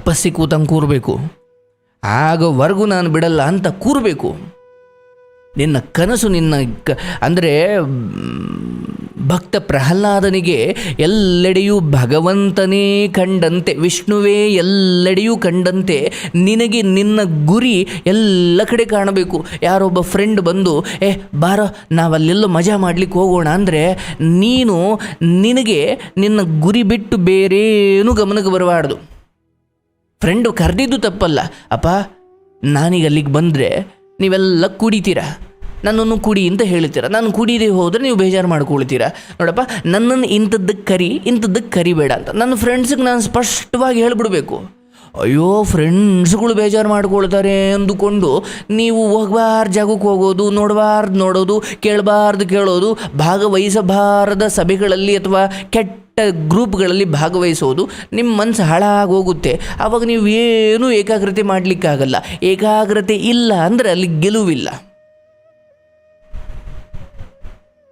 ತಪಸ್ಸಿ ಕೂತಂಗೆ ಕೂರಬೇಕು. ಆಗೋವರೆಗೂ ನಾನು ಬಿಡಲ್ಲ ಅಂತ ಕೂರಬೇಕು. ನಿನ್ನ ಕನಸು ನಿನ್ನ ಕ, ಅಂದರೆ ಭಕ್ತ ಪ್ರಹ್ಲಾದನಿಗೆ ಎಲ್ಲೆಡೆಯೂ ಭಗವಂತನೇ ಕಂಡಂತೆ, ವಿಷ್ಣುವೇ ಎಲ್ಲೆಡೆಯೂ ಕಂಡಂತೆ, ನಿನಗೆ ನಿನ್ನ ಗುರಿ ಎಲ್ಲ ಕಡೆ ಕಾಣಬೇಕು. ಯಾರೊಬ್ಬ ಫ್ರೆಂಡ್ ಬಂದು, ಏ, ಬಾರೋ, ನಾವಲ್ಲೆಲ್ಲೋ ಮಜಾ ಮಾಡ್ಲಿಕ್ಕೆ ಹೋಗೋಣ ಅಂದರೆ, ನೀನು ನಿನಗೆ ನಿನ್ನ ಗುರಿ ಬಿಟ್ಟು ಬೇರೇನೂ ಗಮನಕ್ಕೆ ಬರಬಾರ್ದು. ಫ್ರೆಂಡು ಕರೆದಿದ್ದು ತಪ್ಪಲ್ಲ. ಅಪ್ಪ, ನಾನೀಗ ಅಲ್ಲಿಗೆ ಬಂದರೆ ನೀವೆಲ್ಲ ಕುಡಿತೀರಾ? ನನ್ನನ್ನು ಕುಡಿ ಅಂತ ಹೇಳ್ತೀರ? ನಾನು ಕುಡಿದೇ ಹೋದರೆ ನೀವು ಬೇಜಾರು ಮಾಡ್ಕೊಳ್ತೀರಾ? ನೋಡಪ್ಪ, ನನ್ನನ್ನು ಇಂಥದ್ದಕ್ಕೆ ಕರಿ ಇಂಥದ್ದಕ್ಕೆ ಕರಿಬೇಡ ಅಂತ. ನನ್ನ ಫ್ರೆಂಡ್ಸಿಗೆ ನಾನು ಸ್ಪಷ್ಟವಾಗಿ ಹೇಳ್ಬಿಡ್ಬೇಕು. ಅಯ್ಯೋ ಫ್ರೆಂಡ್ಸ್ಗಳು ಬೇಜಾರು ಮಾಡ್ಕೊಳ್ತಾರೆ ಅಂದುಕೊಂಡು ನೀವು ಹೋಗಬಾರ್ದು ಜಾಗಕ್ಕೆ ಹೋಗೋದು, ನೋಡಬಾರ್ದು ನೋಡೋದು, ಕೇಳಬಾರ್ದು ಕೇಳೋದು, ಭಾಗವಹಿಸಬಾರದ ಸಭೆಗಳಲ್ಲಿ ಅಥವಾ ಕೆಟ್ಟ ಗ್ರೂಪ್ಗಳಲ್ಲಿ ಭಾಗವಹಿಸೋದು ನಿಮ್ಮ ಮನಸ್ಸು ಹಾಳಾಗಿ ಹೋಗುತ್ತೆ. ಆವಾಗ ನೀವು ಏನೂ ಏಕಾಗ್ರತೆ ಮಾಡಲಿಕ್ಕಾಗಲ್ಲ. ಏಕಾಗ್ರತೆ ಇಲ್ಲ ಅಂದರೆ ಅಲ್ಲಿ ಗೆಲುವಿಲ್ಲ.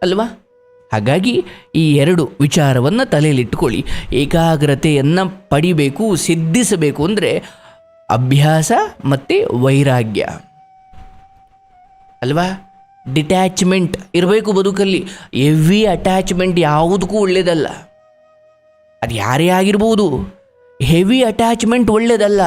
ಅಲ್ವಾ? ಹಾಗಾಗಿ ಈ ಎರಡು ವಿಚಾರವನ್ನು ತಲೆಯಲ್ಲಿಟ್ಟುಕೊಳ್ಳಿ. ಏಕಾಗ್ರತೆಯನ್ನು ಪಡಿಬೇಕು, ಸಿದ್ಧಿಸಬೇಕು ಅಂದರೆ ಅಭ್ಯಾಸ ಮತ್ತು ವೈರಾಗ್ಯ. ಅಲ್ವಾ? ಡಿಟ್ಯಾಚ್ಮೆಂಟ್ ಇರಬೇಕು ಬದುಕಲ್ಲಿ. ಎವಿ ಅಟ್ಯಾಚ್ಮೆಂಟ್ ಯಾವುದಕ್ಕೂ ಒಳ್ಳೆಯದಲ್ಲ ಅದು ಯಾರೇ ಆಗಿರ್ಬೋದು. ಹೆವಿ ಅಟ್ಯಾಚ್ಮೆಂಟ್ ಒಳ್ಳೇದಲ್ಲ.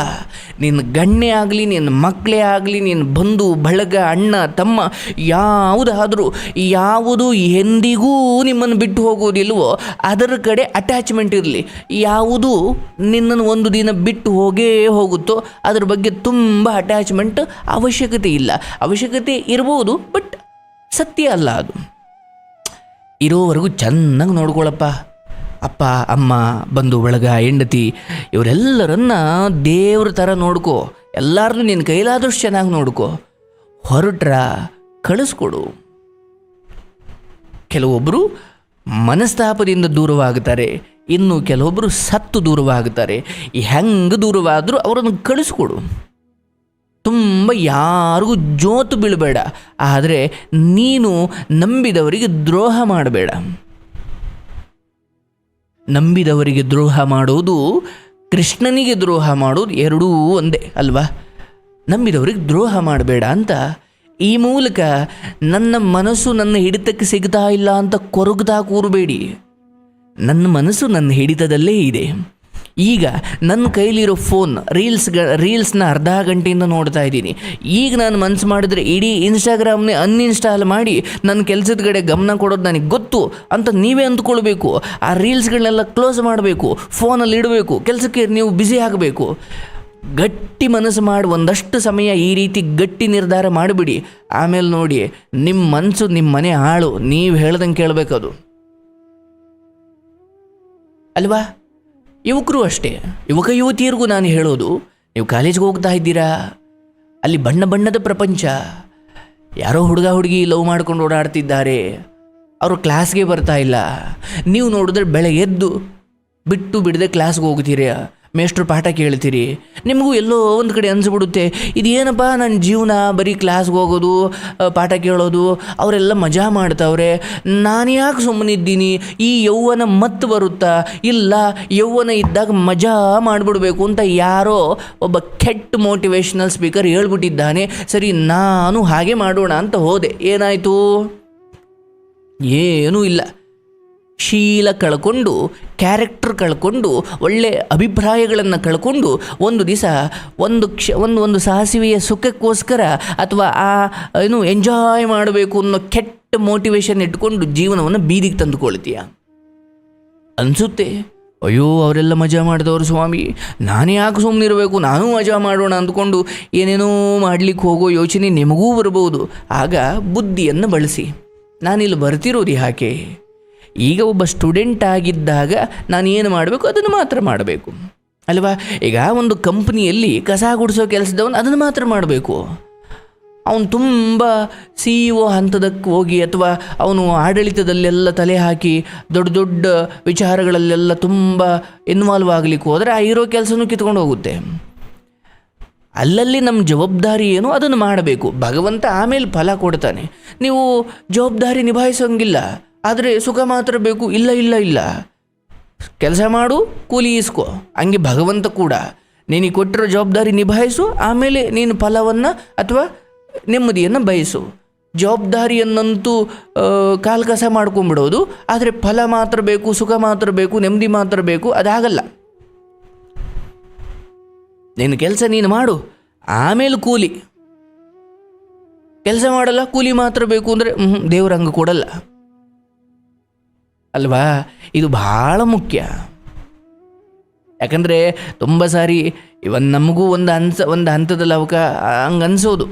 ನಿನ್ನ ಗಣ್ಣೆ ಆಗಲಿ ನಿನ್ನ ಮಕ್ಕಳೇ ಆಗಲಿ ನಿನ್ನ ಬಂಧು, ಬಳಗ, ಅಣ್ಣ, ತಮ್ಮ, ಯಾವುದಾದರೂ, ಯಾವುದು ಎಂದಿಗೂ ನಿಮ್ಮನ್ನು ಬಿಟ್ಟು ಹೋಗೋದಿಲ್ವೋ ಅದರ ಕಡೆ ಅಟ್ಯಾಚ್ಮೆಂಟ್ ಇರಲಿ. ಯಾವುದು ನಿನ್ನನ್ನು ಒಂದು ದಿನ ಬಿಟ್ಟು ಹೋಗೇ ಹೋಗುತ್ತೋ, ಅದ್ರ ಬಗ್ಗೆ ತುಂಬ ಅಟ್ಯಾಚ್ಮೆಂಟ್ ಅವಶ್ಯಕತೆ ಇಲ್ಲ. ಅವಶ್ಯಕತೆ ಇರ್ಬೋದು ಬಟ್ ಸತ್ಯ ಅಲ್ಲ ಅದು. ಇರೋವರೆಗೂ ಚೆನ್ನಾಗಿ ನೋಡ್ಕೊಳಪ್ಪ. ಅಪ್ಪ, ಅಮ್ಮ, ಬಂಧು, ಬಳಗ, ಹೆಂಡತಿ, ಇವರೆಲ್ಲರನ್ನ ದೇವ್ರ ಥರ ನೋಡ್ಕೋ. ಎಲ್ಲರನ್ನೂ ನಿನ್ನ ಕೈಲಾದಷ್ಟು ಚೆನ್ನಾಗಿ ನೋಡ್ಕೋ. ಹೊರಟ್ರ ಕಳಿಸ್ಕೊಡು. ಕೆಲವೊಬ್ಬರು ಮನಸ್ತಾಪದಿಂದ ದೂರವಾಗುತ್ತಾರೆ ಇನ್ನು ಕೆಲವೊಬ್ಬರು ಸತ್ತು ದೂರವಾಗುತ್ತಾರೆ ಹೆಂಗೆ ದೂರವಾದರೂ ಅವರನ್ನು ಕಳಿಸ್ಕೊಡು. ತುಂಬ ಯಾರಿಗೂ ಜೋತು ಬೀಳಬೇಡ. ಆದರೆ ನೀನು ನಂಬಿದವರಿಗೆ ದ್ರೋಹ ಮಾಡಬೇಡ. ನಂಬಿದವರಿಗೆ ದ್ರೋಹ ಮಾಡೋದು ಕೃಷ್ಣನಿಗೆ ದ್ರೋಹ ಮಾಡೋದು ಎರಡೂ ಒಂದೇ, ಅಲ್ವಾ? ನಂಬಿದವರಿಗೆ ದ್ರೋಹ ಮಾಡಬೇಡ ಅಂತ ಈ ಮೂಲಕ ನನ್ನ ಮನಸ್ಸು ನನ್ನ ಹಿಡಿತಕ್ಕೆ ಸಿಗ್ತಾ ಇಲ್ಲ ಅಂತ ಕೊರಗ್ತಾ ಕೂರಬೇಡಿ. ನನ್ನ ಮನಸ್ಸು ನನ್ನ ಹಿಡಿತದಲ್ಲೇ ಇದೆ. ಈಗ ನನ್ನ ಕೈಲಿರೋ ಫೋನ್ ರೀಲ್ಸ್ ರೀಲ್ಸ್ನ ಅರ್ಧ ಗಂಟೆಯಿಂದ ನೋಡ್ತಾ ಇದ್ದೀನಿ. ಈಗ ನಾನು ಮನ್ಸು ಮಾಡಿದ್ರೆ ಇಡೀ ಇನ್ಸ್ಟಾಗ್ರಾಮ್ನೇ ಅನ್ಇನ್ಸ್ಟಾಲ್ ಮಾಡಿ ನನ್ನ ಕೆಲಸದ ಕಡೆ ಗಮನ ಕೊಡೋದು ನನಗೆ ಗೊತ್ತು ಅಂತ ನೀವೇ ಅಂದ್ಕೊಳ್ಬೇಕು. ಆ ರೀಲ್ಸ್ಗಳನ್ನೆಲ್ಲ ಕ್ಲೋಸ್ ಮಾಡಬೇಕು ಫೋನಲ್ಲಿ ಇಡಬೇಕು, ಕೆಲಸಕ್ಕೆ ನೀವು ಬ್ಯುಸಿ ಆಗಬೇಕು. ಗಟ್ಟಿ ಮನಸ್ಸು ಮಾಡಿ, ಒಂದಷ್ಟು ಸಮಯ ಈ ರೀತಿ ಗಟ್ಟಿ ನಿರ್ಧಾರ ಮಾಡಿಬಿಡಿ. ಆಮೇಲೆ ನೋಡಿ ನಿಮ್ಮ ಮನಸ್ಸು ನಿಮ್ಮ ಮನೆ ಹಾಳು ನೀವು ಹೇಳ್ದಂಗೆ ಕೇಳಬೇಕದು. ಅಲ್ವಾ? ಯುವಕರು ಅಷ್ಟೇ. ಯುವಕ ಯುವತಿಯರಿಗೂ ನಾನು ಹೇಳೋದು, ನೀವು ಕಾಲೇಜ್ಗೆ ಹೋಗ್ತಾ ಇದ್ದೀರಾ? ಅಲ್ಲಿ ಬಣ್ಣ ಬಣ್ಣದ ಪ್ರಪಂಚ. ಯಾರೋ ಹುಡುಗ ಹುಡುಗಿ ಲವ್ ಮಾಡ್ಕೊಂಡು ಓಡಾಡ್ತಿದ್ದಾರೆ. ಅವರು ಕ್ಲಾಸ್ಗೆ ಬರ್ತಾ ಇಲ್ಲ. ನೀವು ನೋಡಿದ್ರೆ ಬೆಳಗ್ಗೆ ಎದ್ದು ಬಿಟ್ಟು ಬಿಡದೆ ಕ್ಲಾಸ್ಗೆ ಹೋಗ್ತೀರಿ? ಮೇಷ್ಟ್ರು ಪಾಠ ಕೇಳ್ತೀರಿ? ನಿಮಗೂ ಎಲ್ಲೋ ಒಂದು ಕಡೆ ಅನಿಸ್ಬಿಡುತ್ತೆ, ಇದೇನಪ್ಪ ನನ್ನ ಜೀವನ, ಬರೀ ಕ್ಲಾಸ್ಗೆ ಹೋಗೋದು ಪಾಠ ಕೇಳೋದು, ಅವರೆಲ್ಲ ಮಜಾ ಮಾಡ್ತಾವ್ರೆ. ನಾನು ಯಾಕೆ ಸುಮ್ಮನಿದ್ದೀನಿ ಈ ಯೌವನ ಮತ್ತೆ ಬರುತ್ತಾ? ಇಲ್ಲ ಯೌವನ ಇದ್ದಾಗ ಮಜಾ ಮಾಡಿಬಿಡ್ಬೇಕು ಅಂತ ಯಾರೋ ಒಬ್ಬ ಕೆಟ್ಟ ಮೋಟಿವೇಶ್ನಲ್ ಸ್ಪೀಕರ್ ಹೇಳ್ಬಿಟ್ಟಿದ್ದಾನೆ. ಸರಿ, ನಾನು ಹಾಗೆ ಮಾಡೋಣ ಅಂತ ಹೋದೆ. ಏನಾಯಿತು? ಏನೂ ಇಲ್ಲ. ಶೀಲ ಕಳ್ಕೊಂಡು ಕ್ಯಾರೆಕ್ಟರ್ ಕಳ್ಕೊಂಡು, ಒಳ್ಳೆ ಅಭಿಪ್ರಾಯಗಳನ್ನು ಕಳ್ಕೊಂಡು ಒಂದು ದಿವಸ ಒಂದು ಕ್ಷ, ಒಂದು ಒಂದು ಸಾಸಿವೆಯ ಸುಖಕ್ಕೋಸ್ಕರ ಅಥವಾ ಆ, ಏನು ಎಂಜಾಯ್ ಮಾಡಬೇಕು ಅನ್ನೋ ಕೆಟ್ಟ ಮೋಟಿವೇಶನ್ ಇಟ್ಕೊಂಡು ಜೀವನವನ್ನು ಬೀದಿಗೆ ತಂದುಕೊಳ್ತೀಯ? ಅನಿಸುತ್ತೆ. ಅಯ್ಯೋ, ಅವರೆಲ್ಲ ಮಜಾ ಮಾಡಿದವರು ಸ್ವಾಮಿ. ನಾನೇ ಯಾಕೆ ಸುಮ್ಮನಿರಬೇಕು ನಾನೂ ಮಜಾ ಮಾಡೋಣ ಅಂದ್ಕೊಂಡು ಏನೇನೋ ಮಾಡಲಿಕ್ಕೆ ಹೋಗೋ ಯೋಚನೆ ನಿಮಗೂ ಬರ್ಬೋದು. ಆಗ ಬುದ್ಧಿಯನ್ನು ಬಳಸಿ. ನಾನಿಲ್ಲಿ ಬರ್ತಿರೋದು ಯಾಕೆ? ಈಗ ಒಬ್ಬ ಸ್ಟೂಡೆಂಟ್ ಆಗಿದ್ದಾಗ ನಾನು ಏನು ಮಾಡಬೇಕು? ಅದನ್ನು ಮಾತ್ರ ಮಾಡಬೇಕು. ಅಲ್ವಾ? ಈಗ ಒಂದು ಕಂಪ್ನಿಯಲ್ಲಿ ಕಸ ಗುಡಿಸೋ ಕೆಲಸದವನು ಅದನ್ನು ಮಾತ್ರ ಮಾಡಬೇಕು. ಅವನು ತುಂಬ ಸಿ ಇ ಒ ಹಂತದಕ್ಕೆ ಹೋಗಿ ಅಥವಾ ಅವನು ಆಡಳಿತದಲ್ಲೆಲ್ಲ ತಲೆ ಹಾಕಿ ದೊಡ್ಡ ದೊಡ್ಡ ವಿಚಾರಗಳಲ್ಲೆಲ್ಲ ತುಂಬ ಇನ್ವಾಲ್ವ್ ಆಗಲಿಕ್ಕೆ ಹೋದರೆ ಆ ಇರೋ ಕೆಲಸನೂ ಕಿತ್ಕೊಂಡು ಹೋಗುತ್ತೆ. ಅಲ್ಲಲ್ಲಿ ನಮ್ಮ ಜವಾಬ್ದಾರಿ ಏನು? ಅದನ್ನು ಮಾಡಬೇಕು. ಭಗವಂತ ಆಮೇಲೆ ಫಲ ಕೊಡ್ತಾನೆ. ನೀವು ಜವಾಬ್ದಾರಿ ನಿಭಾಯಿಸೋಂಗಿಲ್ಲ. ಆದರೆ ಸುಖ ಮಾತ್ರ ಬೇಕು. ಇಲ್ಲ ಇಲ್ಲ ಇಲ್ಲ. ಕೆಲಸ ಮಾಡು, ಕೂಲಿ ಇಸ್ಕೋ ಹಂಗೆ ಭಗವಂತ ಕೂಡ ನೀನು ಕೊಟ್ಟಿರೋ ಜವಾಬ್ದಾರಿ ನಿಭಾಯಿಸು, ಆಮೇಲೆ ನೀನು ಫಲವನ್ನು ಅಥವಾ ನೆಮ್ಮದಿಯನ್ನು ಬಯಸು. ಜವಾಬ್ದಾರಿಯನ್ನಂತೂ ಕಾಲ್ಕಸ ಕಾಲ್ ಕಸ ಮಾಡ್ಕೊಂಬಿಡೋದು ಆದರೆ ಫಲ ಮಾತ್ರ ಬೇಕು, ಸುಖ ಮಾತ್ರ ಬೇಕು, ನೆಮ್ಮದಿ ಮಾತ್ರ ಬೇಕು, ಅದಾಗಲ್ಲ. ನಿನ್ನ ಕೆಲಸ ನೀನು ಮಾಡು, ಆಮೇಲೆ ಕೂಲಿ. ಕೆಲಸ ಮಾಡಲ್ಲ, ಕೂಲಿ ಮಾತ್ರ ಬೇಕು ಅಂದರೆ ದೇವ್ರ ಹಂಗೆ ಕೊಡಲ್ಲ. ಅಲ್ವಾ? ಇದು ಭಾಳ ಮುಖ್ಯ. ಯಾಕಂದರೆ ತುಂಬ ಸಾರಿ ಇವನ್ ನಮಗೂ ಒಂದು ಹಂತ ಒಂದು ಹಂತದಲ್ಲಿ ಅವಕ ಹಂಗೆ ಅನಿಸೋದು.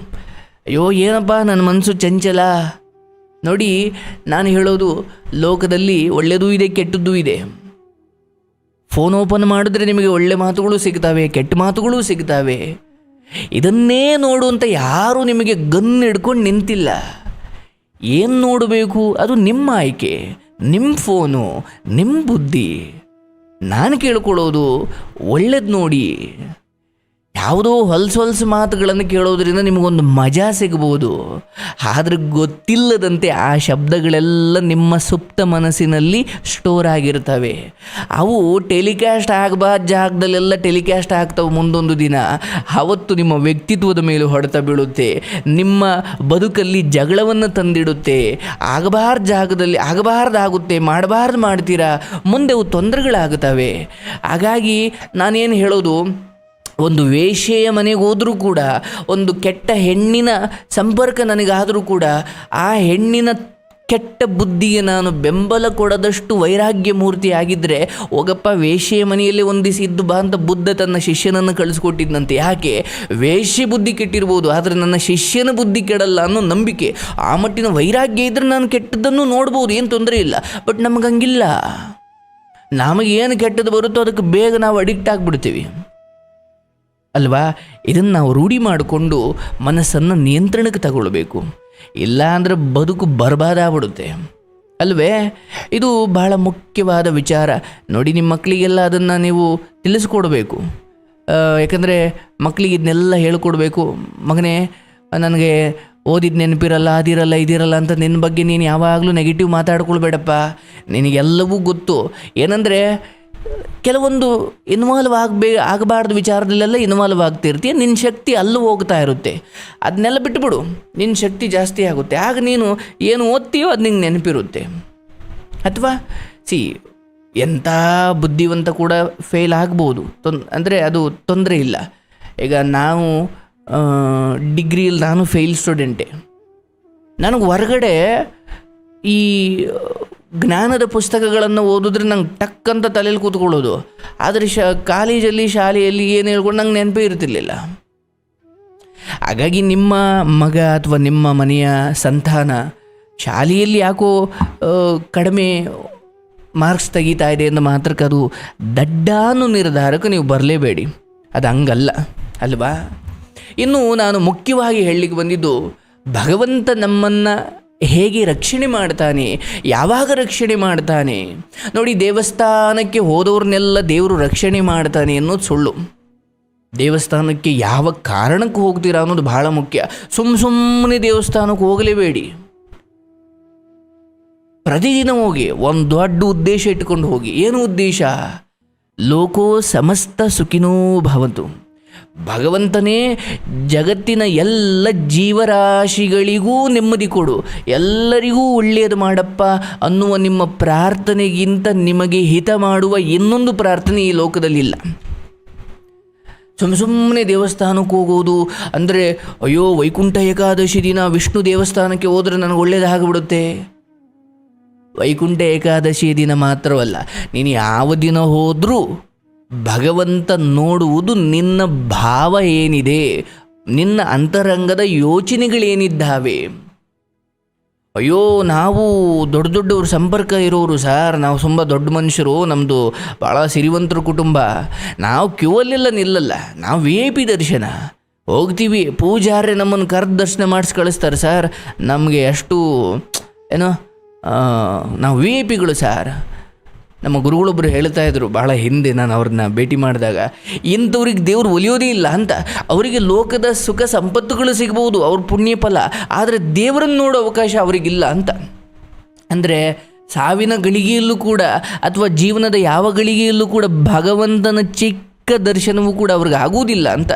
ಅಯ್ಯೋ, ಏನಪ್ಪ ನನ್ನ ಮನಸ್ಸು ಚಂಚಲ? ನೋಡಿ, ನಾನು ಹೇಳೋದು ಲೋಕದಲ್ಲಿ ಒಳ್ಳೆಯದೂ ಇದೆ, ಕೆಟ್ಟದ್ದೂ ಇದೆ. ಫೋನ್ ಓಪನ್ ಮಾಡಿದ್ರೆ ನಿಮಗೆ ಒಳ್ಳೆ ಮಾತುಗಳು ಸಿಗ್ತಾವೆ, ಕೆಟ್ಟ ಮಾತುಗಳು ಸಿಗ್ತಾವೆ. ಇದನ್ನೇ ನೋಡು ಅಂತ ಯಾರೂ ನಿಮಗೆ ಗನ್ ಹಿಡ್ಕೊಂಡು ನಿಂತಿಲ್ಲ. ಏನು ನೋಡಬೇಕು? ಅದು ನಿಮ್ಮ ಆಯ್ಕೆ. ನಿಮ್ಮ ಫೋನು ನಿಮ್ಮ ಬುದ್ಧಿ. ನಾನು ಕೇಳ್ಕೊಳ್ಳೋದು ಒಳ್ಳೇದು ನೋಡಿ. ಯಾವುದೋ ಹೊಲ್ಸು ಹೊಲ್ಸು ಮಾತುಗಳನ್ನು ಕೇಳೋದ್ರಿಂದ ನಿಮಗೊಂದು ಮಜಾ ಸಿಗ್ಬೋದು. ಆದ್ರೆ ಗೊತ್ತಿಲ್ಲದಂತೆ ಆ ಶಬ್ದಗಳೆಲ್ಲ ನಿಮ್ಮ ಸುಪ್ತ ಮನಸ್ಸಿನಲ್ಲಿ ಸ್ಟೋರ್ ಆಗಿರ್ತವೆ. ಅವು ಟೆಲಿಕಾಸ್ಟ್ ಆಗಬಾರ್ದು ಜಾಗದಲ್ಲೆಲ್ಲ ಟೆಲಿಕಾಸ್ಟ್ ಆಗ್ತವೆ ಮುಂದೊಂದು ದಿನ. ಅವತ್ತು ನಿಮ್ಮ ವ್ಯಕ್ತಿತ್ವದ ಮೇಲೆ ಹೊಡೆತ ಬೀಳುತ್ತೆ. ನಿಮ್ಮ ಬದುಕಲ್ಲಿ ಜಗಳವನ್ನು ತಂದಿಡುತ್ತೆ. ಆಗಬಾರ್ದು ಜಾಗದಲ್ಲಿ ಆಗಬಾರ್ದಾಗುತ್ತೆ ಮಾಡಬಾರ್ದು ಮಾಡ್ತೀರಾ? ಮುಂದೆ ಅವು ತೊಂದರೆಗಳಾಗುತ್ತವೆ ಹಾಗಾಗಿ ನಾನೇನು ಹೇಳೋದು ಒಂದು ವೇಶ್ಯೆಯ ಮನೆಗೆ ಹೋದರೂ ಕೂಡ, ಒಂದು ಕೆಟ್ಟ ಹೆಣ್ಣಿನ ಸಂಪರ್ಕ ನನಗಾದರೂ ಕೂಡ, ಆ ಹೆಣ್ಣಿನ ಕೆಟ್ಟ ಬುದ್ಧಿಗೆ ನಾನು ಬೆಂಬಲ ಕೊಡದಷ್ಟು ವೈರಾಗ್ಯ ಮೂರ್ತಿ ಆಗಿದ್ದರೆ ಹೋಗಪ್ಪ ವೇಶ್ಯೆಯ ಮನೆಯಲ್ಲಿ ಒಂದಿಸಿದ್ದು ಬಾ ಅಂತ ಬುದ್ಧ ತನ್ನ ಶಿಷ್ಯನನ್ನು ಕಳಿಸ್ಕೊಟ್ಟಿದ್ದಂತೆ ಯಾಕೆ? ವೇಶ್ಯೆ ಬುದ್ಧಿ ಕೆಟ್ಟಿರ್ಬೋದು, ಆದರೆ ನನ್ನ ಶಿಷ್ಯನ ಬುದ್ಧಿ ಕೆಡಲ್ಲ ಅನ್ನೋ ನಂಬಿಕೆ. ಆ ಮಟ್ಟಿನ ವೈರಾಗ್ಯ ಇದ್ದರೆ ನಾನು ಕೆಟ್ಟದ್ದನ್ನು ನೋಡ್ಬೋದು, ಏನು ತೊಂದರೆ ಇಲ್ಲ. ಬಟ್ ನಮಗಂಗಿಲ್ಲ. ನಮಗೇನು ಕೆಟ್ಟದ್ದು ಬರುತ್ತೋ ಅದಕ್ಕೆ ಬೇಗ ನಾವು ಅಡಿಕ್ಟ್ ಆಗಿಬಿಡ್ತೀವಿ. ಅಲ್ವಾ? ಇದನ್ನು ನಾವು ರೂಢಿ ಮಾಡಿಕೊಂಡು ಮನಸ್ಸನ್ನು ನಿಯಂತ್ರಣಕ್ಕೆ ತಗೊಳ್ಬೇಕು. ಇಲ್ಲ ಅಂದರೆ ಬದುಕು ಬರ್ಬಾದಾಗ್ಬಿಡುತ್ತೆ ಅಲ್ವೇ? ಇದು ಬಹಳ ಮುಖ್ಯವಾದ ವಿಚಾರ. ನೋಡಿ, ನಿಮ್ಮ ಮಕ್ಕಳಿಗೆಲ್ಲ ಅದನ್ನು ನೀವು ತಿಳಿಸ್ಕೊಡ್ಬೇಕು. ಯಾಕಂದರೆ ಮಕ್ಕಳಿಗೆ ಇದನ್ನೆಲ್ಲ ಹೇಳ್ಕೊಡ್ಬೇಕು. ಮಗನೇ, ನನಗೆ ಓದಿದ ನೆನಪಿರಲ್ಲ, ಅದಿರಲ್ಲ, ಇದಿರಲ್ಲ ಅಂತ ನಿನ್ನ ಬಗ್ಗೆ ನೀನು ಯಾವಾಗಲೂ ನೆಗೆಟಿವ್ ಮಾತಾಡ್ಕೊಳ್ಬೇಡಪ್ಪ. ನಿನಗೆಲ್ಲವೂ ಗೊತ್ತು. ಏನಂದರೆ ಕೆಲವೊಂದು ಇನ್ವಾಲ್ವ್ ಆಗಬೇ, ಆಗಬಾರ್ದು ವಿಚಾರದಲ್ಲೆಲ್ಲ ಇನ್ವಾಲ್ವ್ ಆಗ್ತಿರ್ತೀಯ ನಿನ್ನ ಶಕ್ತಿ ಅಲ್ಲೂ ಹೋಗ್ತಾ ಇರುತ್ತೆ. ಅದನ್ನೆಲ್ಲ ಬಿಟ್ಬಿಡು. ನಿನ್ನ ಶಕ್ತಿ ಜಾಸ್ತಿ ಆಗುತ್ತೆ. ಆಗ ನೀನು ಏನು ಓದ್ತೀಯೋ ಅದು ನಿಂಗೆ ನೆನಪಿರುತ್ತೆ. ಅಥವಾ, ಸಿ ಎಂಥ ಬುದ್ಧಿವಂತ ಕೂಡ ಫೇಲ್ ಆಗ್ಬೋದು. ತೊನ್, ಅಂದರೆ ಅದು ತೊಂದರೆ ಇಲ್ಲ. ಈಗ ನಾವು ಡಿಗ್ರಿಯಲ್ಲಿ ನಾನು ಫೇಲ್ ಸ್ಟೂಡೆಂಟೇ ನನಗೆ ಹೊರಗಡೆ ಈ ಜ್ಞಾನದ ಪುಸ್ತಕಗಳನ್ನು ಓದಿದ್ರೆ ನಂಗೆ ಟಕ್ ಅಂತ ತಲೆಯಲ್ಲಿ ಕೂತ್ಕೊಳ್ಳೋದು. ಆದರೆ ಶ, ಕಾಲೇಜಲ್ಲಿ, ಶಾಲೆಯಲ್ಲಿ ಏನು ಹೇಳ್ಕೊಂಡು ನಂಗೆ ನೆನಪೇ ಇರ್ತಿರ್ಲಿಲ್ಲ. ಹಾಗಾಗಿ ನಿಮ್ಮ ಮಗ ಅಥವಾ ನಿಮ್ಮ ಮನೆಯ ಸಂತಾನ ಶಾಲೆಯಲ್ಲಿ ಯಾಕೋ ಕಡಿಮೆ ಮಾರ್ಕ್ಸ್ ತೆಗಿತಾ ಇದೆ ಅಂತ ಮಾತ್ರಕ್ಕೆ ಅದು ದಡ್ಡಾನು ನಿರ್ಧಾರಕ್ಕೆ ನೀವು ಬರಲೇಬೇಡಿ. ಅದು ಹಂಗಲ್ಲ, ಅಲ್ವಾ? ಇನ್ನು ನಾನು ಮುಖ್ಯವಾಗಿ ಹೇಳಲಿಕ್ಕೆ ಬಂದಿದ್ದು ಭಗವಂತ ನಮ್ಮನ್ನು ಹೇಗೆ ರಕ್ಷಣೆ ಮಾಡ್ತಾನೆ? ಯಾವಾಗ ರಕ್ಷಣೆ ಮಾಡ್ತಾನೆ? ನೋಡಿ, ದೇವಸ್ಥಾನಕ್ಕೆ ಹೋದವ್ರನ್ನೆಲ್ಲ ದೇವರು ರಕ್ಷಣೆ ಮಾಡ್ತಾನೆ ಅನ್ನೋದು ಸುಳ್ಳು. ದೇವಸ್ಥಾನಕ್ಕೆ ಯಾವ ಕಾರಣಕ್ಕೆ ಹೋಗ್ತೀರಾ ಅನ್ನೋದು ಬಹಳ ಮುಖ್ಯ. ಸುಮ್ಮ ಸುಮ್ಮನೆ ದೇವಸ್ಥಾನಕ್ಕೆ ಹೋಗಲೇಬೇಡಿ. ಪ್ರತಿದಿನ ಹೋಗಿ, ಒಂದು ದೊಡ್ಡ ಉದ್ದೇಶ ಇಟ್ಕೊಂಡು ಹೋಗಿ. ಏನು ಉದ್ದೇಶ? ಲೋಕೋ ಸಮಸ್ತ ಸುಖಿನೋ ಭವಂತು. ಭಗವಂತನೇ ಜಗತ್ತಿನ ಎಲ್ಲ ಜೀವರಾಶಿಗಳಿಗೂ ನೆಮ್ಮದಿ ಕೊಡು. ಎಲ್ಲರಿಗೂ ಒಳ್ಳೆಯದು ಮಾಡಪ್ಪ ಅನ್ನುವ ನಿಮ್ಮ ಪ್ರಾರ್ಥನೆಗಿಂತ ನಿಮಗೆ ಹಿತ ಮಾಡುವ ಇನ್ನೊಂದು ಪ್ರಾರ್ಥನೆ ಈ ಲೋಕದಲ್ಲಿಲ್ಲ. ಸುಮ್ಮ ಸುಮ್ಮನೆ ದೇವಸ್ಥಾನಕ್ಕೆ ಹೋಗೋದು ಅಂದರೆ, ಅಯ್ಯೋ, ವೈಕುಂಠ ಏಕಾದಶಿ ದಿನ ವಿಷ್ಣು ದೇವಸ್ಥಾನಕ್ಕೆ ಹೋದರೆ ನನಗೆ ಒಳ್ಳೇದಾಗ್ಬಿಡುತ್ತೆ ವೈಕುಂಠ ಏಕಾದಶಿ ದಿನ ಮಾತ್ರವಲ್ಲ, ನೀನು ಯಾವ ದಿನ ಹೋದರೂ ಭಗವಂತ ನೋಡುವುದು ನಿನ್ನ ಭಾವ ಏನಿದೆ? ನಿನ್ನ ಅಂತರಂಗದ ಯೋಚನೆಗಳೇನಿದ್ದಾವೆ? ಅಯ್ಯೋ, ನಾವು ದೊಡ್ಡ ದೊಡ್ಡವ್ರ, ಸಂಪರ್ಕ ಇರೋರು ಸರ್. ನಾವು ತುಂಬ ದೊಡ್ಡ ಮನುಷ್ಯರು ನಮ್ಮದು ಭಾಳ ಸಿರಿವಂತರ ಕುಟುಂಬ. ನಾವು ಕ್ಯೂ ಅಲ್ಲೆಲ್ಲ ನಿಲ್ಲಲ್ಲ. ನಾವು ವಿ ಐ ಪಿ ದರ್ಶನ. ಹೋಗ್ತೀವಿ, ಪೂಜಾರ್ರೆ ನಮ್ಮನ್ನು ಕರೆದು ದರ್ಶನ ಮಾಡಿಸಿ ಕಳಿಸ್ತಾರೆ ಸರ್. ನಮಗೆ ಅಷ್ಟು, ಏನೋ ನಾವು ವಿ ಐ ಪಿಗಳು ಸರ್. ನಮ್ಮ ಗುರುಗಳೊಬ್ಬರು ಹೇಳ್ತಾ ಇದ್ರು, ಬಹಳ ಹಿಂದೆ ನಾನು ಅವ್ರನ್ನ ಭೇಟಿ ಮಾಡಿದಾಗ, ಇಂಥವ್ರಿಗೆ ದೇವ್ರು ಒಲಿಯೋದೇ ಇಲ್ಲ ಅಂತ. ಅವರಿಗೆ ಲೋಕದ ಸುಖ ಸಂಪತ್ತುಗಳು ಸಿಗ್ಬೋದು, ಅವ್ರ ಪುಣ್ಯ ಫಲ ಆದರೆ ದೇವರನ್ನು ನೋಡೋ ಅವಕಾಶ ಅವರಿಗಿಲ್ಲ ಅಂತ. ಅಂದರೆ ಸಾವಿನ ಗಳಿಗೆಯಲ್ಲೂ ಕೂಡ ಅಥವಾ ಜೀವನದ ಯಾವ ಗಳಿಗೆಯಲ್ಲೂ ಕೂಡ ಭಗವಂತನ ಚಿಕ್ಕ ದರ್ಶನವೂ ಕೂಡ ಅವ್ರಿಗೆ ಆಗುವುದಿಲ್ಲ ಅಂತ.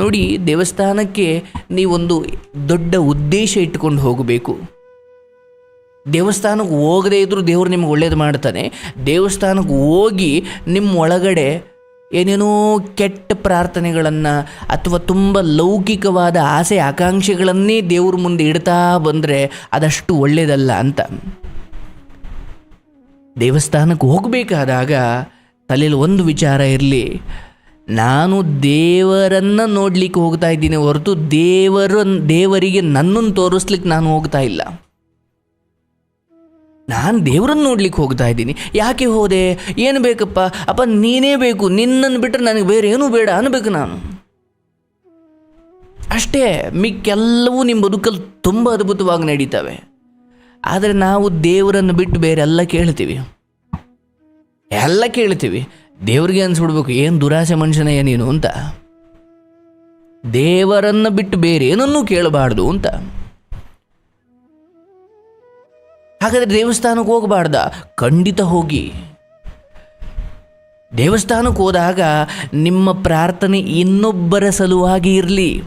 ನೋಡಿ, ದೇವಸ್ಥಾನಕ್ಕೆ ನೀವೊಂದು ದೊಡ್ಡ ಉದ್ದೇಶ ಇಟ್ಟುಕೊಂಡು ಹೋಗಬೇಕು. ದೇವಸ್ಥಾನಕ್ಕೆ ಹೋಗದೇ ಇದ್ದರೂ ದೇವರು ನಿಮ್ಗೆ ಒಳ್ಳೇದು ಮಾಡ್ತಾನೆ. ದೇವಸ್ಥಾನಕ್ಕೆ ಹೋಗಿ ನಿಮ್ಮ ಒಳಗಡೆ ಏನೇನೋ ಕೆಟ್ಟ ಪ್ರಾರ್ಥನೆಗಳನ್ನು ಅಥವಾ ತುಂಬ ಲೌಕಿಕವಾದ ಆಸೆ ಆಕಾಂಕ್ಷೆಗಳನ್ನೇ ದೇವ್ರ ಮುಂದೆ ಇಡ್ತಾ ಬಂದರೆ ಅದಷ್ಟು ಒಳ್ಳೆಯದಲ್ಲ ಅಂತ. ದೇವಸ್ಥಾನಕ್ಕೆ ಹೋಗಬೇಕಾದಾಗ ತಲೆಯಲ್ಲಿ ಒಂದು ವಿಚಾರ ಇರಲಿ. ನಾನು ದೇವರನ್ನು ನೋಡಲಿಕ್ಕೆ ಹೋಗ್ತಾ ಇದ್ದೀನಿ ಹೊರತು ದೇವರ ದೇವರಿಗೆ ನನ್ನನ್ನು ತೋರಿಸ್ಲಿಕ್ಕೆ ನಾನು ಹೋಗ್ತಾ ಇಲ್ಲ. ನಾನು ದೇವರನ್ನು ನೋಡ್ಲಿಕ್ಕೆ ಹೋಗ್ತಾ ಇದ್ದೀನಿ. ಯಾಕೆ ಹೋದೆ? ಏನು ಬೇಕಪ್ಪ? ಅಪ್ಪ, ನೀನೇ ಬೇಕು. ನಿನ್ನನ್ನು ಬಿಟ್ಟರೆ ನನಗೆ ಬೇರೆ ಏನೂ ಬೇಡ ಅನ್ಬೇಕು ನಾನು. ಅಷ್ಟೇ, ಮಿಕ್ಕೆಲ್ಲವೂ ನಿಮ್ಮ ಬದುಕಲ್ಲಿ ತುಂಬ ಅದ್ಭುತವಾಗಿ ನಡೀತವೆ. ಆದರೆ ನಾವು ದೇವರನ್ನು ಬಿಟ್ಟು ಬೇರೆ ಎಲ್ಲ ಕೇಳ್ತೀವಿ. ಎಲ್ಲ ಕೇಳ್ತೀವಿ. ದೇವ್ರಿಗೆ ಅನ್ಸ್ಬಿಡ್ಬೇಕು, ಏನು ದುರಾಸೆ ಮನುಷ್ಯನಯ್ಯ ನೀನು ಅಂತ. ದೇವರನ್ನು ಬಿಟ್ಟು ಬೇರೆ ಏನನ್ನೂ ಕೇಳಬಾರ್ದು ಅಂತ. ಹಾಗಾದ್ರೆ ದೇವಸ್ಥಾನಕ್ಕೆ ಹೋಗಬಾರ್ದ? ಖಂಡಿತ ಹೋಗಿ. ದೇವಸ್ಥಾನಕ್ಕೆ ಹೋದಾಗ ನಿಮ್ಮ ಪ್ರಾರ್ಥನೆ ಇನ್ನೊಬ್ಬರ ಸಲುವಾಗಿ ಇರಲಿ.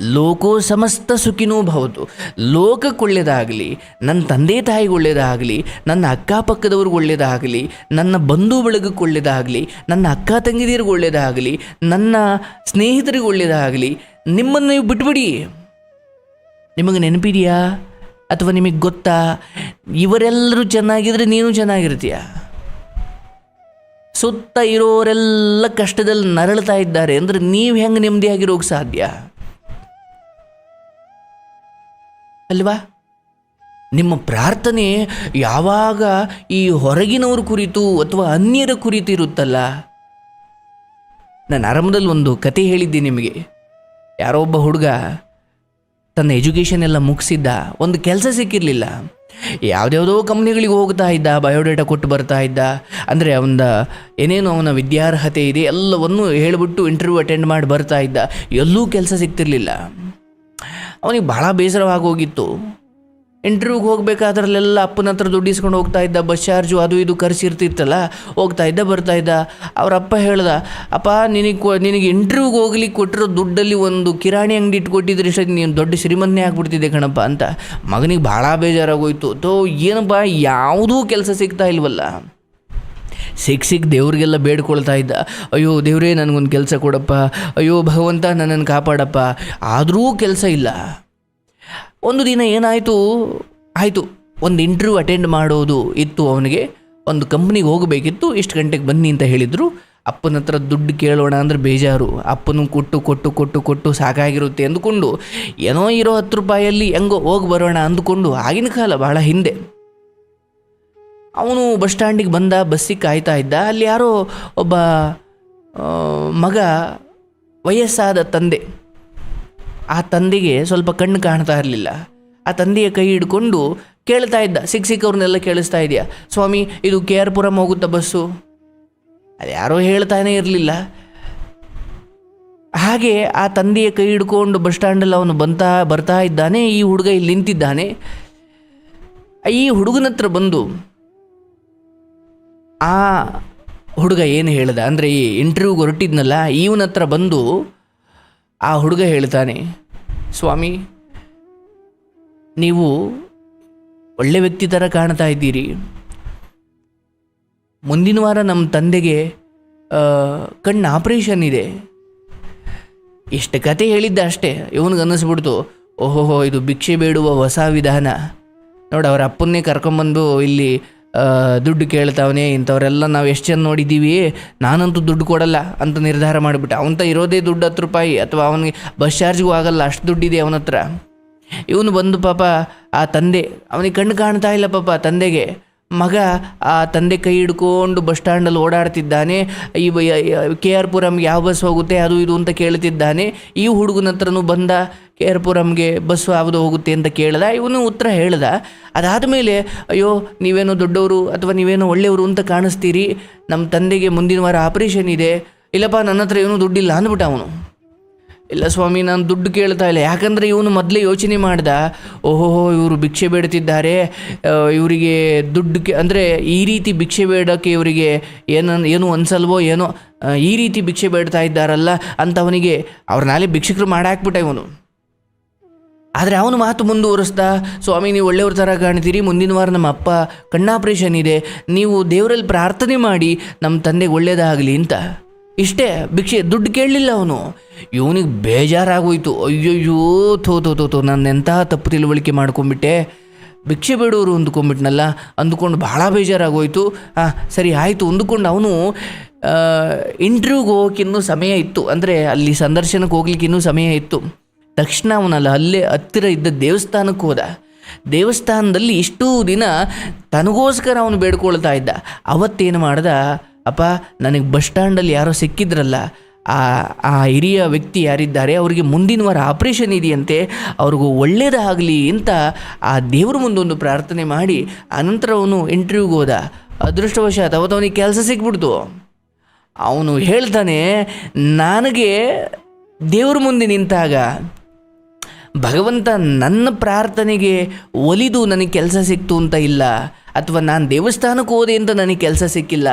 ಲೋಕೋ ಸಮಸ್ತ ಸುಖಿನೂ ಭವತು. ಲೋಕಕ್ಕೆ ಒಳ್ಳೆಯದಾಗಲಿ ನನ್ನ ತಂದೆ ತಾಯಿಗೆ ಒಳ್ಳೆಯದಾಗಲಿ ನನ್ನ ಅಕ್ಕಪಕ್ಕದವ್ರಿಗೆ ಒಳ್ಳೆಯದಾಗಲಿ ನನ್ನ ಬಂಧು ಬಳಗಕ್ಕೆ ಒಳ್ಳೆಯದಾಗಲಿ ನನ್ನ ಅಕ್ಕ ತಂಗಿದಿರಿಗೆ ಒಳ್ಳೆಯದಾಗಲಿ ನನ್ನ ಸ್ನೇಹಿತರಿಗೆ ಒಳ್ಳೆಯದಾಗಲಿ ನಿಮ್ಮನ್ನು ನೀವು ಬಿಟ್ಬಿಡಿ. ನಿಮಗೆ ನೆನಪಿದೆಯಾ? ಅಥವಾ ನಿಮಗೆ ಗೊತ್ತಾ? ಇವರೆಲ್ಲರೂ ಚೆನ್ನಾಗಿದ್ರೆ ನೀನು ಚೆನ್ನಾಗಿರ್ತೀಯ. ಸುತ್ತ ಇರೋರೆಲ್ಲ ಕಷ್ಟದಲ್ಲಿ ನರಳ್ತಾ ಇದ್ದಾರೆ ಅಂದರೆ ನೀವು ಹೆಂಗೆ ನೆಮ್ಮದಿಯಾಗಿರೋಕೆ ಸಾಧ್ಯ? ಅಲ್ವಾ? ನಿಮ್ಮ ಪ್ರಾರ್ಥನೆ ಯಾವಾಗ ಈ ಹೊರಗಿನವ್ರ ಕುರಿತು ಅಥವಾ ಅನ್ಯರ ಕುರಿತು ಇರುತ್ತಲ್ಲ? ನಾನು ಆರಂಭದಲ್ಲಿ ಒಂದು ಕತೆ ಹೇಳಿದ್ದೆ ನಿಮಗೆ. ಯಾರೋ ಒಬ್ಬ ಹುಡುಗ ತನ್ನ ಎಜುಕೇಷನ್ ಎಲ್ಲ ಮುಗಿಸಿದ್ದ, ಒಂದು ಕೆಲಸ ಸಿಕ್ಕಿರಲಿಲ್ಲ. ಯಾವುದ್ಯಾವುದೋ ಕಂಪ್ನಿಗಳಿಗೆ ಹೋಗ್ತಾ ಇದ್ದ, ಬಯೋಡೇಟಾ ಕೊಟ್ಟು ಬರ್ತಾ ಇದ್ದ, ಅಂದರೆ ಅವನ ಏನೇನು ಅವನ ವಿದ್ಯಾರ್ಹತೆ ಇದೆ, ಎಲ್ಲವನ್ನು ಹೇಳಿಬಿಟ್ಟು ಇಂಟರ್ವ್ಯೂ ಅಟೆಂಡ್ ಮಾಡಿ ಬರ್ತಾ ಇದ್ದ, ಎಲ್ಲೂ ಕೆಲಸ ಸಿಗ್ತಿರ್ಲಿಲ್ಲ ಅವನಿಗೆ ಭಾಳ ಬೇಸರವಾಗೋಗಿತ್ತು ಇಂಟರ್ವ್ಯೂಗೆ ಹೋಗ್ಬೇಕಾದ್ರಲ್ಲೆಲ್ಲ ಅಪ್ಪನ ಹತ್ರ ದುಡ್ಡು ಇಸ್ಕೊಂಡು ಹೋಗ್ತಾ ಇದ್ದ ಬಸ್ ಚಾರ್ಜು ಅದು ಇದು ಖರ್ಚಿರ್ತಿತ್ತಲ್ಲ ಹೋಗ್ತಾ ಇದ್ದ, ಬರ್ತಾ ಇದ್ದ. ಅವ್ರ ಅಪ್ಪ ಹೇಳ್ದ, ಅಪ್ಪ, ನಿನಗೆ ಕೊ, ನಿನಗೆ ಇಂಟರ್ವ್ಯೂಗೆ ಹೋಗ್ಲಿಕ್ಕೆ ಕೊಟ್ಟಿರೋ ದುಡ್ಡಲ್ಲಿ ಒಂದು ಕಿರಾಣಿ ಅಂಗಡಿ ಇಟ್ಕೊಟ್ಟಿದ್ರೆ ಇಷ್ಟ ನೀನು ದೊಡ್ಡ ಶ್ರೀಮಂತನೇ ಆಗ್ಬಿಡ್ತಿದ್ದೆ ಕಣಪ್ಪ, ಅಂತ. ಮಗನಿಗೆ ಭಾಳ ಬೇಜಾರಾಗೋಯ್ತು. ತೋ, ಏನಪ್ಪ, ಯಾವುದೂ ಕೆಲಸ ಸಿಗ್ತಾ ಇಲ್ವಲ್ಲ. ಸಿಕ್ಕ ಸಿಕ್ಕ ದೇವ್ರಿಗೆಲ್ಲ ಬೇಡ್ಕೊಳ್ತಾ ಇದ್ದ. ಅಯ್ಯೋ, ದೇವರೇ, ನನಗೊಂದು ಕೆಲಸ ಕೊಡಪ್ಪ. ಅಯ್ಯೋ, ಭಗವಂತ ನನ್ನನ್ನು ಕಾಪಾಡಪ್ಪ. ಆದರೂ ಕೆಲಸ ಇಲ್ಲ. ಒಂದು ದಿನ ಏನಾಯಿತು? ಆಯಿತು. ಒಂದು ಇಂಟರ್ವ್ಯೂ ಅಟೆಂಡ್ ಮಾಡೋದು ಇತ್ತು ಅವನಿಗೆ. ಒಂದು ಕಂಪ್ನಿಗೆ ಹೋಗಬೇಕಿತ್ತು. ಇಷ್ಟು ಗಂಟೆಗೆ ಬನ್ನಿ ಅಂತ ಹೇಳಿದರು. ಅಪ್ಪನ ಹತ್ರ ದುಡ್ಡು ಕೇಳೋಣ ಅಂದರೆ ಬೇಜಾರು. ಅಪ್ಪನು ಕೊಟ್ಟು ಕೊಟ್ಟು ಕೊಟ್ಟು ಕೊಟ್ಟು ಸಾಕಾಗಿರುತ್ತೆ ಅಂದ್ಕೊಂಡು, ಏನೋ ಇರೋ ಹತ್ತು ರೂಪಾಯಲ್ಲಿ ಹೆಂಗೋ ಹೋಗಿ ಬರೋಣ ಅಂದ್ಕೊಂಡು ಆಗಿನ ಕಾಲ ಭಾಳ ಹಿಂದೆ. ಅವನು ಬಸ್ ಸ್ಟ್ಯಾಂಡಿಗೆ ಬಂದ ಬಸ್ಸಿಗೆ ಕಾಯ್ತಾ ಇದ್ದ. ಅಲ್ಲಿ ಯಾರೋ ಒಬ್ಬ ಮಗ, ವಯಸ್ಸಾದ ತಂದೆ. ಆ ತಂದೆಗೆ ಸ್ವಲ್ಪ ಕಣ್ಣು ಕಾಣ್ತಾ ಇರಲಿಲ್ಲ. ಆ ತಂದೆಯ ಕೈ ಹಿಡ್ಕೊಂಡು ಕೇಳ್ತಾ ಇದ್ದ. ಸಿಕ್ಕ ಸಿಕ್ಕವ್ರನ್ನೆಲ್ಲ ಕೇಳಿಸ್ತಾ ಇದೆಯಾ? ಸ್ವಾಮಿ, ಇದು ಕೆ ಆರ್ ಪುರಂ ಹೋಗುತ್ತಾ ಬಸ್ಸು? ಅದು ಯಾರೋ ಹೇಳ್ತಾನೆ ಇರಲಿಲ್ಲ. ಹಾಗೆ ಆ ತಂದೆಯ ಕೈ ಹಿಡ್ಕೊಂಡು ಬಸ್ ಸ್ಟ್ಯಾಂಡಲ್ಲಿ ಅವನು ಬಂತಾ, ಬರ್ತಾ ಇದ್ದಾನೆ. ಈ ಹುಡುಗ ಇಲ್ಲಿ ನಿಂತಿದ್ದಾನೆ. ಈ ಹುಡುಗನ ಹತ್ರ ಬಂದು, ಆ ಹುಡುಗ ಏನು ಹೇಳ್ದ? ಅಂದರೆ ಈ ಇಂಟರ್ವ್ಯೂಗೆ ಹೊರಟಿದ್ನಲ್ಲ ಇವನ ಹತ್ರ ಬಂದು ಆ ಹುಡುಗ ಹೇಳ್ತಾನೆ, ಸ್ವಾಮಿ, ನೀವು ಒಳ್ಳೆ ವ್ಯಕ್ತಿ ಥರ ಕಾಣ್ತಾ ಇದ್ದೀರಿ. ಮುಂದಿನ ವಾರ ನಮ್ಮ ತಂದೆಗೆ ಕಣ್ಣ ಆಪ್ರೇಷನ್ ಇದೆ. ಎಷ್ಟು ಕತೆ ಹೇಳಿದ್ದ ಅಷ್ಟೇ, ಇವನಿಗೆ ಅನ್ನಿಸ್ಬಿಡ್ತು, ಓಹೋಹೋ, ಇದು ಭಿಕ್ಷೆ ಬೇಡುವ ಹೊಸ ವಿಧಾನ. ನೋಡಿ, ಅವರ ಅಪ್ಪನ್ನೇ ಕರ್ಕೊಂಬಂದು ಇಲ್ಲಿ ದುಡ್ಡು ಕೇಳ್ತಾವನೆ, ಇಂಥವರೆಲ್ಲ ನಾವು ಎಷ್ಟು ಜನ ನೋಡಿದ್ದೀವಿ, ನಾನಂತೂ ದುಡ್ಡು ಕೊಡಲ್ಲ ಅಂತ ನಿರ್ಧಾರ ಮಾಡಿಬಿಟ್ಟೆ. ಅವಂತ ಇರೋದೇ ದುಡ್ಡು ಹತ್ತು ರೂಪಾಯಿ, ಅಥವಾ ಅವನಿಗೆ ಬಸ್ ಚಾರ್ಜ್ಗೂ ಆಗಲ್ಲ, ಅಷ್ಟು ದುಡ್ಡಿದೆ ಅವನ ಹತ್ರ ಇವನು ಬಂದು ಪಾಪ ಆ ತಂದೆ, ಅವನಿಗೆ ಕಣ್ಣು ಕಾಣ್ತಾ ಇಲ್ಲ ಪಾಪ ತಂದೆಗೆ. ಮಗ ಆ ತಂದೆ ಕೈ ಹಿಡ್ಕೊಂಡು ಬಸ್ ಸ್ಟ್ಯಾಂಡಲ್ಲಿ ಓಡಾಡ್ತಿದ್ದಾನೆ. ಈ ಕೆ ಆರ್ ಪುರಮ್ಗೆ ಯಾವ ಬಸ್ ಹೋಗುತ್ತೆ, ಅದು ಇದು ಅಂತ ಕೇಳ್ತಿದ್ದಾನೆ. ಈ ಹುಡುಗನ ಹತ್ರನೂ ಬಂದ ಕೆ ಆರ್ ಪುರಮ್ಗೆ ಬಸ್ ಯಾವುದು ಹೋಗುತ್ತೆ ಅಂತ ಕೇಳ್ದ. ಇವನು ಉತ್ತರ ಹೇಳ್ದ. ಅದಾದಮೇಲೆ ಅಯ್ಯೋ, ನೀವೇನೋ ದೊಡ್ಡವರು ಅಥವಾ ನೀವೇನೋ ಒಳ್ಳೆಯವರು ಅಂತ ಕಾಣಿಸ್ತೀರಿ. ನಮ್ಮ ತಂದೆಗೆ ಮುಂದಿನ ವಾರ ಆಪರೇಷನ್ ಇದೆ. ಇಲ್ಲಪ್ಪ, ನನ್ನ ಹತ್ರ ಏನೂ ದುಡ್ಡಿಲ್ಲ ಅಂದ್ಬಿಟ್ಟ ಅವನು. ಇಲ್ಲ ಸ್ವಾಮಿ, ನಾನು ದುಡ್ಡು ಕೇಳ್ತಾ ಇಲ್ಲ. ಯಾಕಂದರೆ ಇವನು ಮೊದಲೇ ಯೋಚನೆ ಮಾಡ್ದ ಓಹೋ ಇವರು ಭಿಕ್ಷೆ ಬೇಡ್ತಿದ್ದಾರೆ ಇವರಿಗೆ ದುಡ್ಡು ಕೆ, ಅಂದರೆ ಈ ರೀತಿ ಭಿಕ್ಷೆ ಬೇಡೋಕ್ಕೆ ಇವರಿಗೆ ಏನನ್ ಏನು ಅನ್ಸಲ್ವೋ ಏನೋ ಈ ರೀತಿ ಭಿಕ್ಷೆ ಬೇಡ್ತಾ ಇದ್ದಾರಲ್ಲ ಅಂತ ಅವನಿಗೆ ಅವ್ರನ್ನಾಲೆ ಭಿಕ್ಷಕರು ಮಾಡಾಕ್ಬಿಟ್ಟ ಇವನು. ಆದರೆ ಅವನು ಮಾತು ಮುಂದುವರಿಸ್ತಾ ಸ್ವಾಮಿ, ನೀವು ಒಳ್ಳೆಯವ್ರ ಥರ ಕಾಣ್ತೀರಿ, ಮುಂದಿನ ವಾರ ನಮ್ಮ ಅಪ್ಪ ಕಣ್ಣಾಪರೇಷನ್ ಇದೆ, ನೀವು ದೇವರಲ್ಲಿ ಪ್ರಾರ್ಥನೆ ಮಾಡಿ, ನಮ್ಮ ತಂದೆಗೆ ಒಳ್ಳೆಯದಾಗಲಿ ಅಂತ. ಇಷ್ಟೇ, ಭಿಕ್ಷೆ, ದುಡ್ಡು ಕೇಳಲಿಲ್ಲ ಅವನು. ಇವನಿಗೆ ಬೇಜಾರಾಗೋಯ್ತು. ಅಯ್ಯಯ್ಯೋ, ಥೋ ಥೋ ಥೋ ಥೋ, ನಾನು ಎಂತಹ ತಪ್ಪು ತಿಳುವಳಿಕೆ ಮಾಡ್ಕೊಂಬಿಟ್ಟೆ ಭಿಕ್ಷೆ ಬೇಡೋರು ಅಂದುಕೊಂಡ್ಬಿಟ್ನಲ್ಲ, ಅಂದುಕೊಂಡು ಭಾಳ ಬೇಜಾರಾಗೋಯ್ತು. ಹಾಂ ಸರಿ, ಆಯಿತು, ಅಂದ್ಕೊಂಡು ಅವನು ಇಂಟ್ರ್ಯೂಗೆ ಹೋಗೋಕೆ ಇನ್ನೂ ಸಮಯ ಇತ್ತು. ಅಂದರೆ, ಅಲ್ಲಿ ಸಂದರ್ಶನಕ್ಕೆ ಹೋಗ್ಲಿಕ್ಕೆ ಇನ್ನೂ ಸಮಯ ಇತ್ತು. ತಕ್ಷಣ ಅವನಲ್ಲ, ಅಲ್ಲೇ ಹತ್ತಿರ ಇದ್ದ ದೇವಸ್ಥಾನಕ್ಕೆ ಹೋದ. ದೇವಸ್ಥಾನದಲ್ಲಿ ಇಷ್ಟೂ ದಿನ ತನಗೋಸ್ಕರ ಅವನು ಬೇಡ್ಕೊಳ್ತಾ ಇದ್ದ. ಅವತ್ತೇನು ಮಾಡ್ದ? ಅಪ್ಪ ನನಗೆ ಬಸ್ ಸ್ಟ್ಯಾಂಡಲ್ಲಿ ಯಾರೋ ಸಿಕ್ಕಿದ್ರಲ್ಲ, ಆ ಆ ಹಿರಿಯ ವ್ಯಕ್ತಿ ಯಾರಿದ್ದಾರೆ, ಅವರಿಗೆ ಮುಂದಿನ ವಾರ ಆಪ್ರೇಷನ್ ಇದೆಯಂತೆ, ಅವ್ರಿಗೂ ಒಳ್ಳೆಯದಾಗಲಿ ಅಂತ ಆ ದೇವ್ರ ಮುಂದೊಂದು ಪ್ರಾರ್ಥನೆ ಮಾಡಿ ಅನಂತರ ಅವನು ಇಂಟರ್ವ್ಯೂಗೆ ಹೋದ. ಅದೃಷ್ಟವಶಾತ್ ಅವತ್ತು ಅವನಿಗೆ ಕೆಲಸ ಸಿಕ್ಬಿಡ್ತು. ಅವನು ಹೇಳ್ತಾನೆ, ನನಗೆ ದೇವ್ರ ಮುಂದೆ ನಿಂತಾಗ, ಭಗವಂತ ನನ್ನ ಪ್ರಾರ್ಥನೆಗೆ ಒಲಿದು ನನಗೆ ಕೆಲಸ ಸಿಕ್ತು ಅಂತ ಇಲ್ಲ. ಅಥವಾ ನಾನು ದೇವಸ್ಥಾನಕ್ಕೆ ಹೋದೆ ಅಂತ ನನಗೆ ಕೆಲಸ ಸಿಕ್ಕಿಲ್ಲ,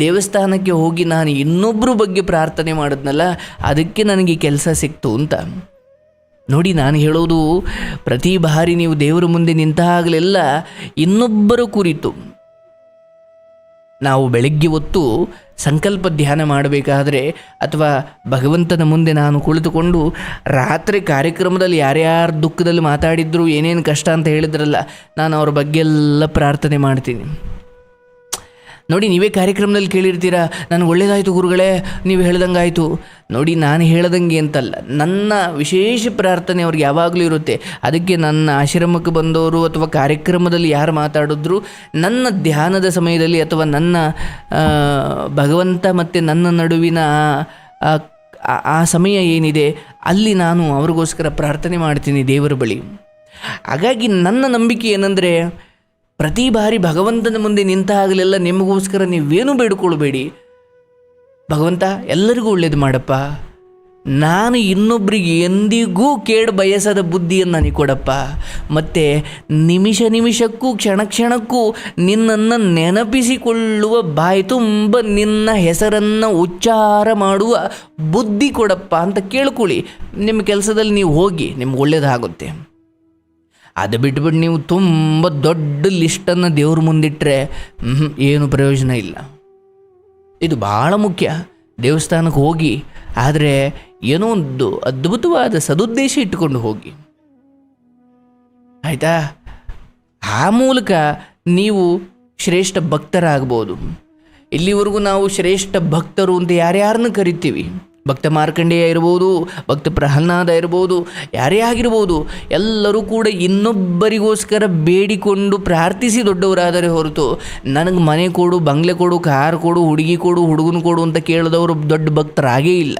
ದೇವಸ್ಥಾನಕ್ಕೆ ಹೋಗಿ ನಾನು ಇನ್ನೊಬ್ಬರ ಬಗ್ಗೆ ಪ್ರಾರ್ಥನೆ ಮಾಡಿದ್ನಲ್ಲ, ಅದಕ್ಕೆ ನನಗೆ ಕೆಲಸ ಸಿಕ್ತು ಅಂತ. ನೋಡಿ, ನಾನು ಹೇಳೋದು ಪ್ರತಿ ಬಾರಿ ನೀವು ದೇವರ ಮುಂದೆ ನಿಂತಾಗಲೆಲ್ಲ ಇನ್ನೊಬ್ಬರ ಕುರಿತು. ನಾವು ಬೆಳಗ್ಗೆ ಹೊತ್ತು ಸಂಕಲ್ಪ ಧ್ಯಾನ ಮಾಡಬೇಕಾದ್ರೆ ಅಥವಾ ಭಗವಂತನ ಮುಂದೆ ನಾನು ಕುಳಿತುಕೊಂಡು ರಾತ್ರಿ ಕಾರ್ಯಕ್ರಮದಲ್ಲಿ ಯಾರ್ಯಾರು ದುಃಖದಲ್ಲಿ ಮಾತಾಡಿದ್ರು, ಏನೇನು ಕಷ್ಟ ಅಂತ ಹೇಳಿದ್ರಲ್ಲ, ನಾನು ಅವ್ರ ಬಗ್ಗೆ ಎಲ್ಲ ಪ್ರಾರ್ಥನೆ ಮಾಡ್ತೀನಿ. ನೋಡಿ, ನೀವೇ ಕಾರ್ಯಕ್ರಮದಲ್ಲಿ ಕೇಳಿರ್ತೀರಾ? ನನಗೆ ಒಳ್ಳೇದಾಯಿತು ಗುರುಗಳೇ, ನೀವು ಹೇಳ್ದಂಗೆ ಆಯಿತು ನೋಡಿ, ನಾನು ಹೇಳ್ದಂಗೆ ಅಂತಲ್ಲ, ನನ್ನ ವಿಶೇಷ ಪ್ರಾರ್ಥನೆ ಅವ್ರಿಗೆ ಯಾವಾಗಲೂ ಇರುತ್ತೆ. ಅದಕ್ಕೆ ನನ್ನ ಆಶ್ರಮಕ್ಕೆ ಬಂದವರು ಅಥವಾ ಕಾರ್ಯಕ್ರಮದಲ್ಲಿ ಯಾರು ಮಾತಾಡಿದ್ರು, ನನ್ನ ಧ್ಯಾನದ ಸಮಯದಲ್ಲಿ ಅಥವಾ ನನ್ನ ಭಗವಂತ ಮತ್ತು ನನ್ನ ನಡುವಿನ ಆ ಸಮಯ ಏನಿದೆ, ಅಲ್ಲಿ ನಾನು ಅವ್ರಿಗೋಸ್ಕರ ಪ್ರಾರ್ಥನೆ ಮಾಡ್ತೀನಿ ದೇವರ ಬಳಿ. ಹಾಗಾಗಿ ನನ್ನ ನಂಬಿಕೆ ಏನಂದರೆ ಪ್ರತಿ ಬಾರಿ ಭಗವಂತನ ಮುಂದೆ ನಿಂತಾಗಲೆಲ್ಲ ನಿಮಗೋಸ್ಕರ ನೀವೇನು ಬೇಡಿಕೊಳ್ಬೇಡಿ. ಭಗವಂತ, ಎಲ್ಲರಿಗೂ ಒಳ್ಳೇದು ಮಾಡಪ್ಪ. ನಾನು ಇನ್ನೊಬ್ಬರಿಗೆ ಎಂದಿಗೂ ಕೇಡು ಬಯಸದ ಬುದ್ಧಿಯನ್ನು ನನಗೆ ಕೊಡಪ್ಪ. ಮತ್ತು ನಿಮಿಷ ನಿಮಿಷಕ್ಕೂ, ಕ್ಷಣ ಕ್ಷಣಕ್ಕೂ ನಿನ್ನನ್ನು ನೆನಪಿಸಿಕೊಳ್ಳುವ ಬಾಯಿ ತುಂಬ ನಿನ್ನ ಹೆಸರನ್ನು ಉಚ್ಚಾರ ಮಾಡುವ ಬುದ್ಧಿ ಕೊಡಪ್ಪ ಅಂತ ಕೇಳ್ಕೊಳ್ಳಿ. ನಿಮ್ಮ ಕೆಲಸದಲ್ಲಿ ನೀವು ಹೋಗಿ, ನಿಮ್ಗೆ ಒಳ್ಳೇದಾಗುತ್ತೆ. ಅದು ಬಿಟ್ಬಿಟ್ಟು ನೀವು ತುಂಬ ದೊಡ್ಡ ಲಿಸ್ಟನ್ನು ದೇವ್ರ ಮುಂದಿಟ್ಟರೆ ಏನು ಪ್ರಯೋಜನ ಇಲ್ಲ. ಇದು ಭಾಳ ಮುಖ್ಯ. ದೇವಸ್ಥಾನಕ್ಕೆ ಹೋಗಿ, ಆದರೆ ಏನೋ ಒಂದು ಅದ್ಭುತವಾದ ಸದುದ್ದೇಶ ಇಟ್ಟುಕೊಂಡು ಹೋಗಿ. ಆಯಿತಾ? ಆ ಮೂಲಕ ನೀವು ಶ್ರೇಷ್ಠ ಭಕ್ತರಾಗ್ಬೋದು. ಇಲ್ಲಿವರೆಗೂ ನಾವು ಶ್ರೇಷ್ಠ ಭಕ್ತರು ಅಂತ ಯಾರ್ಯಾರನ್ನು ಕರಿತೀವಿ? ಭಕ್ತ ಮಾರ್ಕಂಡೇಯ ಇರ್ಬೋದು, ಭಕ್ತ ಪ್ರಹ್ಲಾದ ಇರ್ಬೋದು, ಯಾರೇ ಆಗಿರ್ಬೋದು, ಎಲ್ಲರೂ ಕೂಡ ಇನ್ನೊಬ್ಬರಿಗೋಸ್ಕರ ಬೇಡಿಕೊಂಡು ಪ್ರಾರ್ಥಿಸಿ ದೊಡ್ಡವರಾದರೆ ಹೊರತು ನನಗೆ ಮನೆ ಕೊಡು, ಬಂಗ್ಲೆ ಕೊಡು, ಕಾರ್ ಕೊಡು, ಹುಡುಗಿ ಕೊಡು, ಹುಡುಗನ ಕೊಡು ಅಂತ ಕೇಳಿದವರು ದೊಡ್ಡ ಭಕ್ತರಾಗೇ ಇಲ್ಲ.